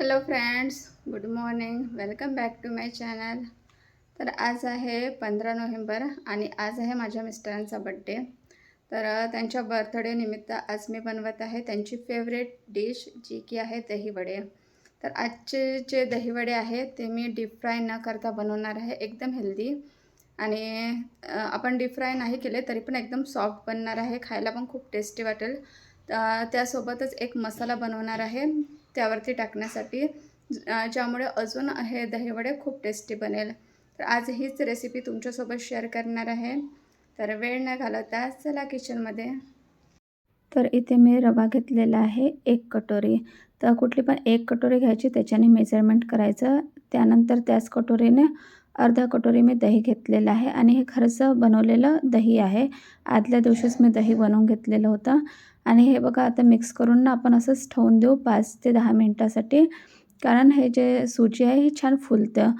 Hello friends good morning welcome back to my channel तर आज आहे पंधरा नोव्हेंबर आणि आज आहे माझ्या मिस्टरांचा बड्डे तर त्यांच्या बर्थडे निमित्त आज मी बनवत आहे त्यांची फेवरेट डिश जी की आहे दहीवडे. तर आजचे जे दहीवडे आहेत ते मी डीप फ्राय न करता बनवणार आहे. एकदम हेल्दी आणि आपण डीप फ्राय नाही केले तरी पण एकदम सॉफ्ट बनणार आहे. खायला पण खूप टेस्टी वाटेल. त्यासोबतच एक मसाला बनवणार आहे. त्यावरती टाकण्यासाठी ज्यामुळे अजून हे दहीवडे खूप टेस्टी बनेल. तर आज हीच रेसिपी तुमच्यासोबत शेअर करणार आहे. तर वेळ न घालवता चला किचनमध्ये तर इथे मी रवा घेतलेला आहे एक कटोरी. तर कुठली पण एक कटोरी घ्यायची त्याच्याने मेजरमेंट करायचं. त्यानंतर त्याच कटोरीने अर्धा कटोरी मी दही घेतलेलं आहे आणि हे खरंच बनवलेलं दही आहे. आदल्या दिवशीच मी दही बनवून घेतलेलं होतं. आणि हे बघा आता मिक्स करून ना आपण असंच ठेवून देऊ पाच ते दहा मिनटासाठी. कारण हे जे सूजी आहे ही छान फुलतं.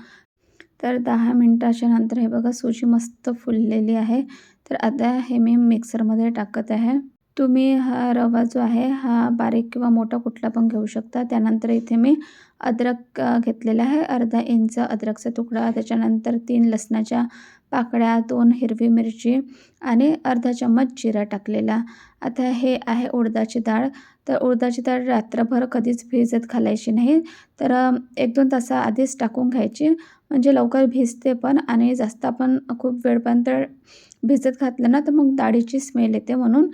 तर दहा मिनटाच्या नंतर हे बघा सूजी मस्त फुललेली आहे. तर आता हे मी मिक्सरमध्ये टाकत आहे. तुम्ही हा रवा जो आहे हा बारीक किंवा मोठा कुठला पण घेऊ शकता. त्यानंतर इथे मी अद्रक घेतलेला आहे. अर्धा इंच अद्रकचा तुकडा. त्याच्यानंतर तीन लसणाच्या पाकळ्या दोन हिरवी मिरची आणि अर्धा चम्मच जिरा टाकलेला. आता हे आहे उडदाची डाळ. तर उडदाची डाळ रात्रभर कधीच भिजत घालायची नाही. तर एक दोन तासा आधीच टाकून घ्यायची. म्हणजे लवकर भिजते पण आणि जास्त आपण खूप वेळपर्यंत भिजत घातलं ना तर मग डाळीची स्मेल येते म्हणून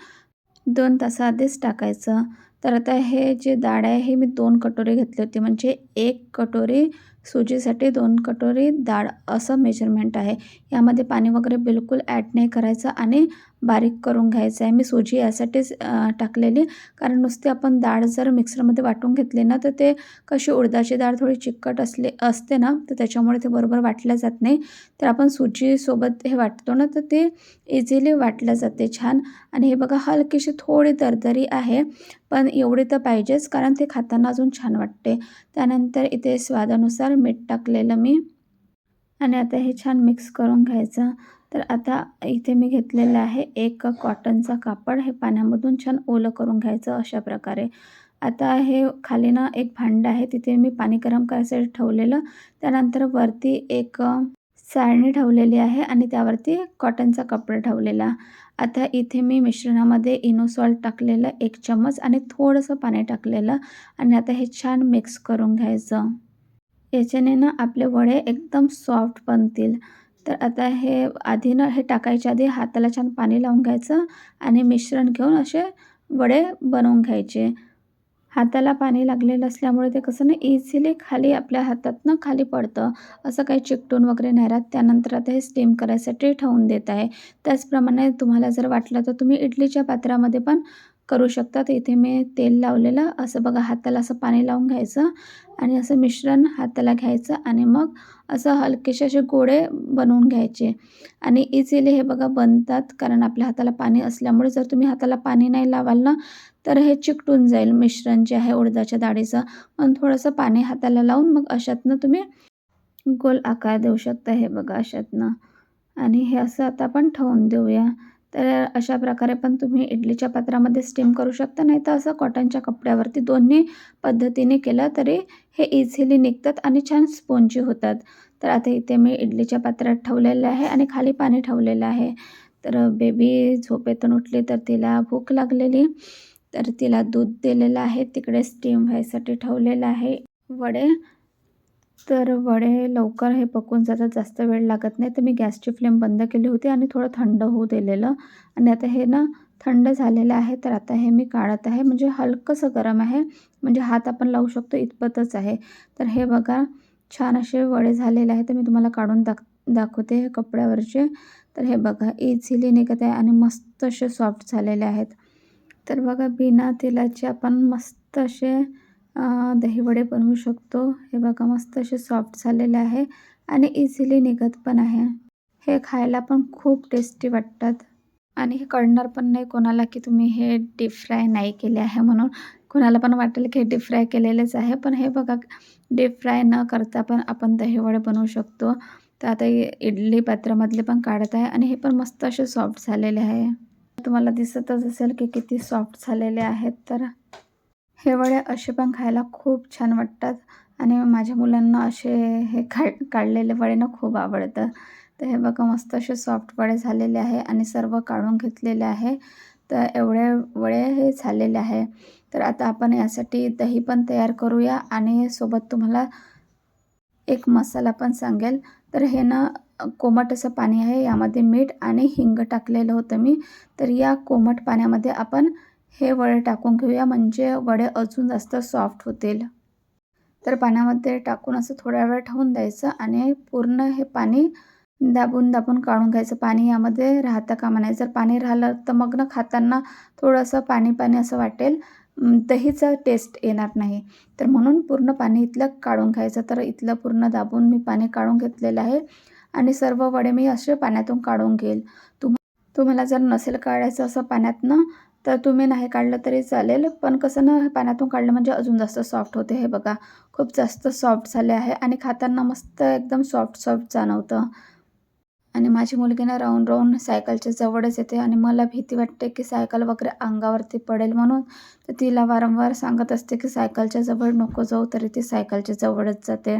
दोन तासाआधीच टाकायचं. तर आता हे जे डाळ आहे हे मी दोन कटोरी घेतली होती. म्हणजे एक कटोरी सुजीसाठी दोन कटोरी डाळ असं मेजरमेंट आहे. यामध्ये पाणी वगैरे बिलकुल ॲड नाही करायचं आणि बारीक करून घ्यायचं आहे. मी सुजी यासाठीच टाकलेली. कारण नुसती आपण डाळ जर मिक्सरमध्ये वाटून घेतली ना तर ते कशी उडदाची डाळ थोडी चिकट असले असते ना तर त्याच्यामुळे ते बरोबर वाटल्या जात नाही. तर आपण सुजीसोबत हे वाटतो ना तर ते इझिली वाटल्या जाते छान. आणि हे बघा हलकीशी थोडी दरदरी आहे पण एवढी तर पाहिजेच कारण ते खाताना अजून छान वाटते. त्यानंतर इथे स्वादानुसार मीठ टाकलेलं मी. आणि आता हे छान मिक्स करून घ्यायचं. तर आता इथे मी घेतलेलं आहे एक कॉटनचा कापड. हे पाण्यामधून छान ओलं करून घ्यायचं अशा प्रकारे. आता हे खाली ना एक भांडं आहे. तिथे मी पाणी गरम करायसाठी ठेवलेलं. त्यानंतर वरती एक अ, ठेवलेली आहे आणि त्यावरती कॉटनचा कपडा ठेवलेला. आता इथे मी मिश्रणामध्ये इनो सॉल्ट टाकलेलं एक चम्मच आणि थोडंसं पाणी टाकलेलं. आणि आता हे छान मिक्स करून घ्यायचं. याच्याने ना आपले वडे एकदम सॉफ्ट बनतील. तर आता हे आधी ना हे टाकायच्या आधी हाताला छान पाणी लावून घ्यायचं आणि मिश्रण घेऊन असे वडे बनवून घ्यायचे. हाताला पाणी लागलेलं असल्यामुळे ते कसं ना इझिली खाली आपल्या हातातनं खाली पडतं. असं काही चिकटून वगैरे नाही राहत. त्यानंतर आता हे स्टीम करायसाठी ठेवून देत आहे. त्याचप्रमाणे तुम्हाला जर वाटलं तर तुम्ही इडलीच्या पात्रामध्ये पण करू शकतात. इथे मी तेल लावलेलं असं बघा हाताला असं पाणी लावून घ्यायचं आणि असं मिश्रण हाताला घ्यायचं आणि मग असं हलकेसे असे गोळे बनवून घ्यायचे. आणि इझिली हे बघा बनतात कारण आपल्या हाताला पाणी असल्यामुळे जर तुम्ही हाताला पाणी नाही लावाल ना तर हे चिकटून जाईल मिश्रण जे आहे उडदाच्या डाळीचं पण थोडंसं पाणी हाताला लावून मग अशातनं तुम्ही गोल आकार देऊ शकता हे बघा अशातनं. आणि हे असं आता आपण ठेवून देऊया. तर अशा प्रकारे पण तुम्ही इडलीच्या पात्रामध्ये स्टीम करू शकता नाही तर असं कॉटनच्या कपड्यावरती दोन्ही पद्धतीने केलं तरी हे इझिली निघतात आणि छान स्पोंजी होतात. तर आता इथे मी इडलीच्या पात्रात ठेवलेलं आहे आणि खाली पाणी ठेवलेलं आहे. तर बेबी झोपेतून उठली तर तिला भूक लागलेली. तर तिला दूध दिलेलं आहे तिकडे स्टीम व्हायसाठी ठेवलेलं आहे. वडे तर वडे लवकर हे पकून जातात जास्त वेळ लागत नाही. तर मी गॅसची फ्लेम बंद केली होती आणि थोडं थंड होऊ दिलेलं. आणि आता हे ना थंड झालेलं आहे. तर आता हे मी काढत आहे. म्हणजे हलकंसं गरम आहे. म्हणजे हात आपण लावू शकतो इतपतच आहे. तर हे बघा छान असे वडे झालेले आहे तर मी तुम्हाला काढून दाख दाखवते हे कपड्यावरचे. तर हे बघा इझिली निघत आहे आणि मस्त असे सॉफ्ट झालेले आहेत. तर बघा बिना तेलाचे आपण मस्त असे दहीवडे बनवू शकतो. हे बघा मस्त असे सॉफ्ट झालेले आहे आणि इझिली निघत पण आहे. हे खायला पण खूप टेस्टी वाटतात. आणि हे कळणार पण नाही कोणाला की तुम्ही हे डीप फ्राय नाही केले आहे म्हणून. कोणाला पण वाटेल की हे डीप फ्राय केलेलेच आहे. पण हे बघा डीप फ्राय न करता पण आपण दहीवडे बनवू शकतो. तर आता इडली पात्रामधले पण काढत आहे आणि हे पण मस्त असे सॉफ्ट झालेले आहे. तुम्हाला दिसतच असेल की किती सॉफ्ट झालेले आहेत तर. हे वडे असे पण खायला खूप छान वाटतात. आणि माझ्या मुलांना असे हे खा काढलेले वडे ना खूप आवडतं. तर हे बघा मस्त असे सॉफ्ट वडे झालेले आहे आणि सर्व काढून घेतलेले आहे. तर एवढे वडे हे झालेले आहे. तर आता आपण यासाठी दही पण तयार करूया आणि सोबत तुम्हाला एक मसाला पण सांगेल. तर हे ना कोमट असं पाणी आहे यामध्ये मीठ आणि हिंग टाकलेलं होतं मी. तर या कोमट पाण्यामध्ये आपण हे वडे टाकून घेऊया. म्हणजे वडे अजून जास्त सॉफ्ट होतील. तर पाण्यामध्ये टाकून असं थोड्या वेळ ठेवून द्यायचं आणि पूर्ण हे पाणी दाबून दाबून काढून घ्यायचं. पाणी यामध्ये राहता कामा नाही जर पाणी राहिलं तर मग ना खाताना थोडंसं पाणी पाणी असं वाटेल. अं, दहीचा टेस्ट येणार नाही. तर म्हणून पूर्ण पाणी इथलं काढून घ्यायचं. तर इथलं पूर्ण दाबून मी पाणी काढून घेतलेलं आहे. आणि सर्व वडे मी असे पाण्यातून काढून घेईल. तुम्हाला जर नसेल काढायचं असं पाण्यातनं तर तुम्ही नाही काढलं तरी चालेल. पण कसं ना पाण्यातून काढलं म्हणजे अजून जास्त सॉफ्ट होते हे बघा. खूप जास्त सॉफ्ट झाले आहे आणि खाताना मस्त एकदम सॉफ्ट सॉफ्ट जाणवतं. आणि माझी मुलगी ना राहून राहून सायकलच्या जवळच येते आणि मला भीती वाटते की सायकल वगैरे अंगावरती पडेल म्हणून. तर तिला वारंवार सांगत असते की सायकलच्या जवळ नको जाऊ तरी ती सायकलच्या जवळच जाते.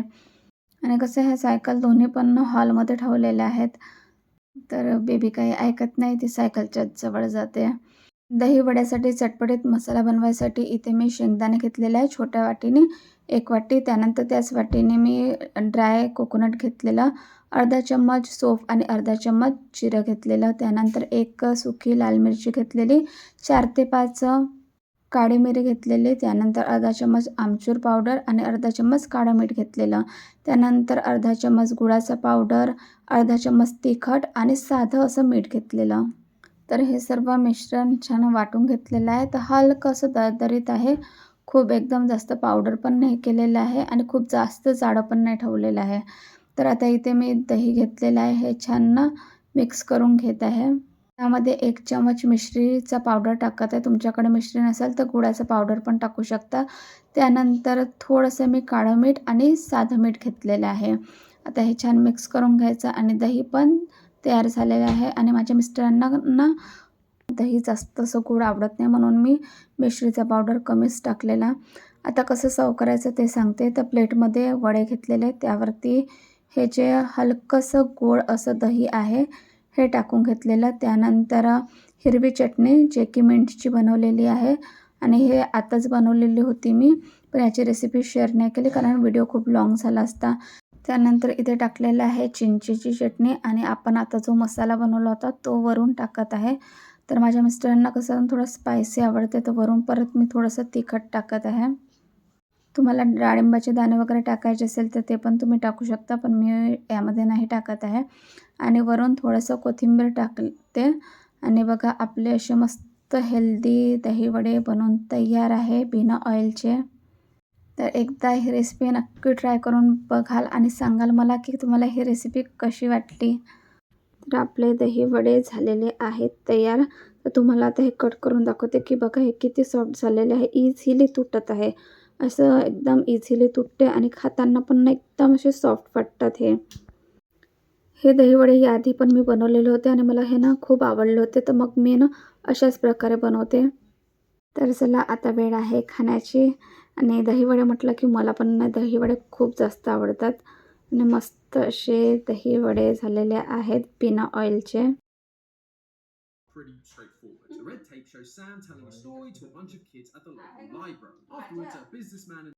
आणि कसं ह्या सायकल दोन्ही पण हॉलमध्ये ठेवलेल्या आहेत. तर बेबी काही ऐकत नाही ती सायकलच्या जवळ जाते. दही वड्यासाठी चटपटीत मसाला बनवायसाठी इथे मी शेंगदाणे घेतलेले आहे छोट्या वाटीने. एक वाटी त्यानंतर त्याच वाटीने मी ड्राय कोकोनट घेतलेलं अर्धा चम्मच सोफ आणि अर्धा चम्मच जिरं घेतलेलं त्यानंतर एक सुकी लाल मिरची घेतलेली चार ते पाच काळी मिरी घेतलेली त्यानंतर अर्धा चम्मच आमचूर पावडर आणि अर्धा चम्मच काळं मीठ घेतलेलं. त्यानंतर अर्धा चम्मच गुळाचा पावडर अर्धा चम्मच तिखट आणि साधं असं मीठ घेतलेलं. तर हे सर्व मिश्रण छान वाटून घेतलेलं आहे. तर हलकं असं दरदरीत आहे. खूप एकदम जास्त पावडर पण नाही केलेलं आहे आणि खूप जास्त जाडं पण नाही ठेवलेलं आहे. तर आता इथे मी दही घेतलेलं आहे. हे छान मिक्स करून घेत आहे. त्यामध्ये एक चमच मिश्रीचा पावडर टाकत आहे. तुमच्याकडे मिश्री नसेल तर गुळाचा पावडर पण टाकू शकता. त्यानंतर थोडंसं मी काळं मीठ आणि साधं मीठ घेतलेलं आहे. आता हे छान मिक्स करून घ्यायचं आणि दही पण तयार झालेलं आहे. आणि माझ्या मिस्टरांना ना दही जास्त असं गोड आवडत नाही म्हणून मी मिश्रीचा पावडर कमीच टाकलेला. आता कसं सर्व करायचं ते सांगते. तर प्लेटमध्ये वडे घेतलेले त्यावरती हे जे हलकंसं गोड असं दही आहे हे टाकून घेतलेलं. त्यानंतर हिरवी चटणी जे की मिंटची बनवलेली आहे आणि हे आताच बनवलेली होती मी पण याची रेसिपी शेअर नाही केली कारण व्हिडिओ खूप लाँग झाला असता. त्यानंतर इथे टाकलेलं आहे चिंचेची चटणी आणि आपण आता जो मसाला बनवला होता तो वरून टाकत आहे. तर माझ्या मिस्टरांना कसं थोडं स्पायसी आवडते तर वरून परत मी थोडंसं तिखट टाकत आहे. तुम्हाला डाळिंबाचे दाणे वगैरे टाकायचे असेल तर ते पण तुम्ही टाकू शकता पण मी यामध्ये नाही टाकत आहे. आणि वरून थोडंसं कोथिंबीर टाकते. आणि बघा आपले असे मस्त हेल्दी दहीवडे बनवून तयार आहे बिना ऑइलचे. तर एकदा ही रेसिपी नक्की ट्राय करून बघाल आणि सांगाल मला की तुम्हाला ही रेसिपी कशी वाटली. तर आपले दही वडे झालेले आहेत तयार. तर तुम्हाला आता हे कट करून दाखवते की बघा हे किती सॉफ्ट झालेले आहे. इझिली तुटत आहे. असं एकदम इझिली तुटते आणि खाताना पण एकदम असे सॉफ्ट वाटतात हे. हे दहीवडे याआधी पण मी बनवलेले होते आणि मला हे ना खूप आवडले होते. तर मग मी ना अशाच प्रकारे बनवते. तर चला आता वेळ आहे खाण्याची. आणि दहीवडे म्हटलं की मला पण ना दहीवडे खूप जास्त आवडतात. आणि मस्त असे दहीवडे झालेले आहेत बिना ऑइलचे. The red tape shows Sam telling a story to a bunch of kids at the uh, local library. Afterwards, a businessman and